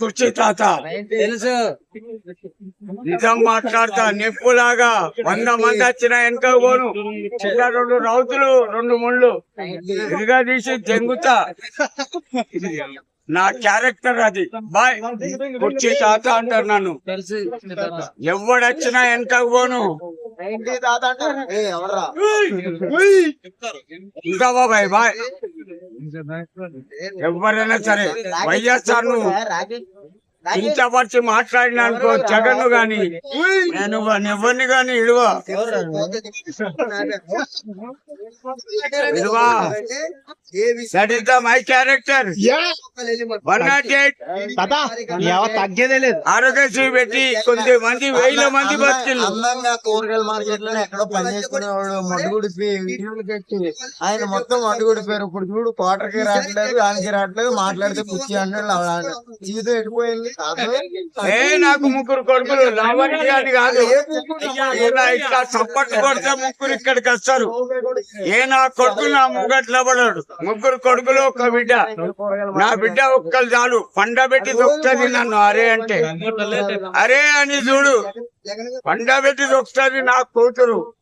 కుర్చీ తాత తెలుసు? నిజం మాట్లాడతా నిప్పులాగా. వంద మంది వచ్చిన వెనక పోను. ఇంకా రెండు రౌతులు రెండు ముళ్ళు. ఇదిగా తీసి తెంగుతా. నా క్యారెక్టర్ అది. బాయ్. కుర్చీ తాత అంటారు నన్ను. ఎవడొచ్చినా వెనక పోను. ఇంకా బాబాయ్ బాయ్. ఎవరైనా సరే వైఎస్ఆర్ను కించపరిచి మాట్లాడిన అనుకో జగన్ గాని నేను ఎవరిని గాని ఇడువ. ఇడువా. That is the my character one not eight తగ్గేదే లేదు. ఆరోగ్యశ్రీ పెట్టి కొద్ది మంది వేల మంది బతికిళ్ళు అందంగా కూరగాయల మార్కెట్లో ఎక్కడో పని చేసుకునేవాడు మడ్డుగుడి ఆయన మొత్తం మడ్డుగుడి పేరు ఇప్పుడు చూడు కోటర్కి రావట్లేదు ఆయనకి రావట్లేదు మాట్లాడితే పుచ్చి అన్నాడు జీవితం ఎడిపోయింది ఏ నాకు ముగ్గురు కొడుకులు అని కాదు. ఇలా ఇట్లా సప్పట్టు కొడితే ముగ్గురు ఇక్కడికి వస్తారు. ఏ నా కొడుకు నా ముగ్గట్లో పడాడు. ముగ్గురు కొడుకులు ఒక బిడ్డ. నా బిడ్డ ఒక్కరు చాలు. పండ పెట్టి దొక్కుతుంది నన్ను. అరే అంటే. అరే అని చూడు. పండ పెట్టి దొక్కుతుంది నా కూతురు.